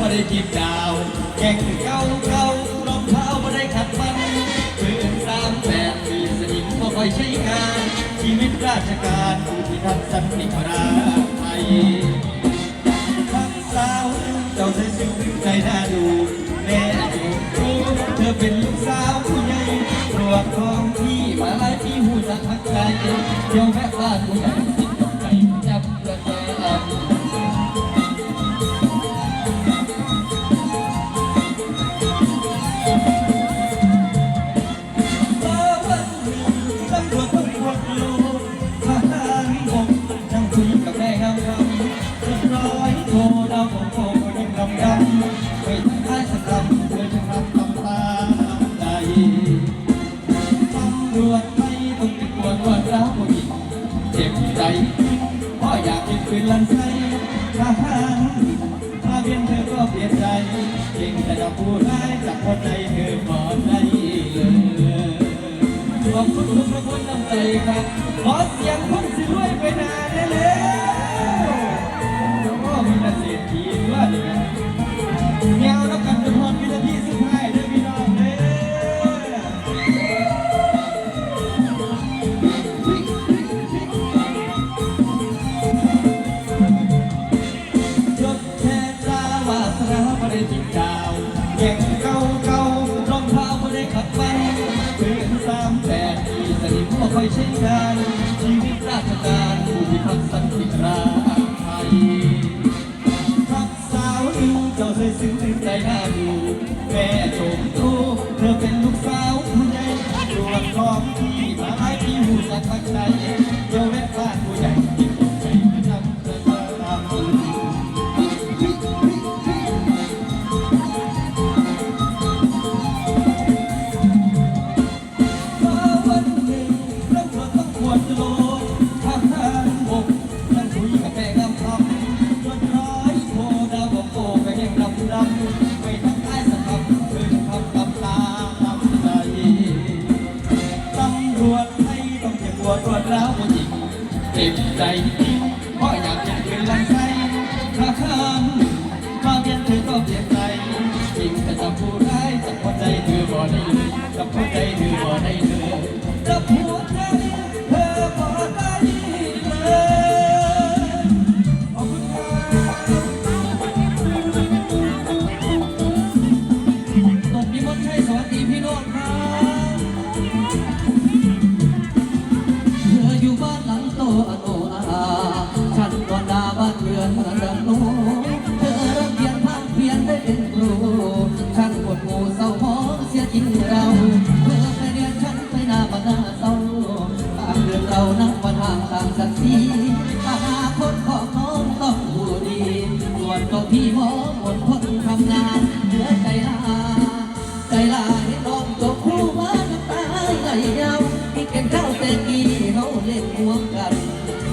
บ่ได้จีบดาวแก่งเก่าเก่ารองเท้าบ่ได้ขัดมันปืนสามแปดปีสนิมบ่ค่อยใช้งานชีวิตราชการผู้พิทักษ์สันติราษฎร์ไทยทั้งสาวเจ้าใส่ซึ้งถึงใจน่าดูแม่รู้เธอเป็นลูกสาวผู้ใหญ่ตรวจของที่มาหลายปีหูสักพักใจเที่ยวแม่บ้านผู้ใหญ่ โทดาวของโทรยังดำดำไม่ทันท้ายสักคำเธอจะรับตำตาใจตำรวจไม่ต้องเป็นตัวตรวจร้าวผู้หญิงเจ็บใจเพราะอยากเป็นปืนลั่นไส้ทหารถ้าเพียนเธอก็เปลี่ยนใจเก่งแต่ดับผู้ร้ายจากคนใจเธอพอได้เลยขอบคุณทุกทุกคนน้ำใจครับขอเสียงคนสิรวยไปนานได้แล้วก็มีนา เศรษฐีด้วยนี่นะเงาแล้วกันจนหมดวินาทีสุดท้ายเด้อพี่น้องเด้อจดแค่ตาวาสนาไม่ได้จิตดาวแก่งเก่าเก่ารองเท้าไม่ได้ขัดฟันปืนสามแปดปีสนิมไม่ค่อยใช้งาน มาเปลี่ หมอหมดคนทำงานเหลือใจลาใจลายน้องจบครูมาน้ำตาไหลยาวพี่เป็นเจ้าเศรษฐีเขาเล่นห่วงกัน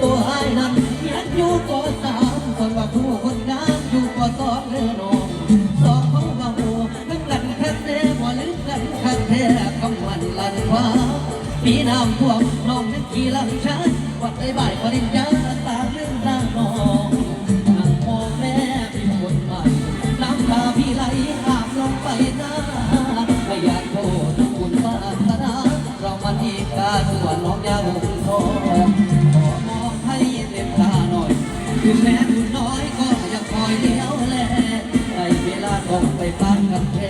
ตัวไอ้นั้นเรียนอยู่ปสามคนว่าผู้คนงามอยู่ปสองเรือนองสองเขาว่าโหทั้งกันแค่เซ่บ่ลืมกันคักแท้คำวันลันฟ้าปีน้ำท่วมน้องนั้นขี่หลังช้างวัดไอ้บ่ายปริญญา ต้องไปฟังกับแท้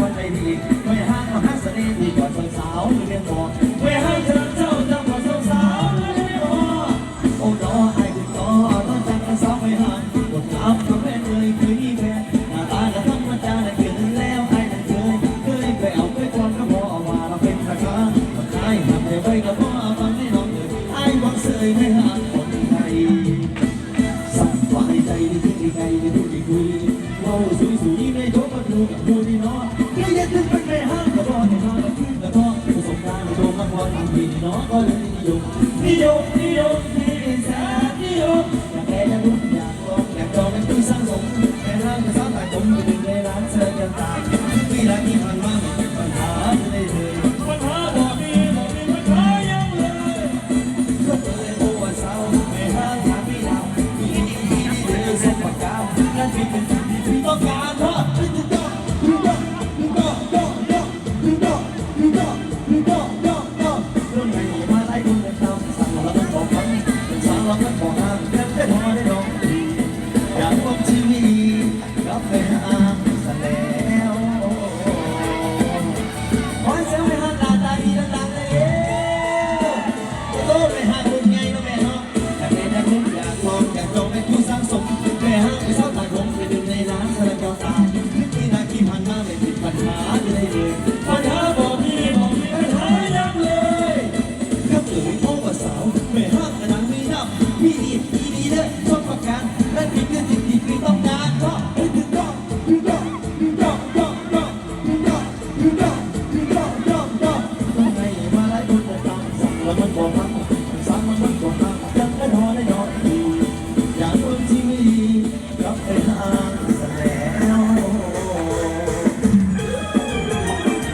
ว่าใจดีไม่ห้างมาหักเสนิห์ น้องก็เลยยกนิยมนิยมนิยม Bye.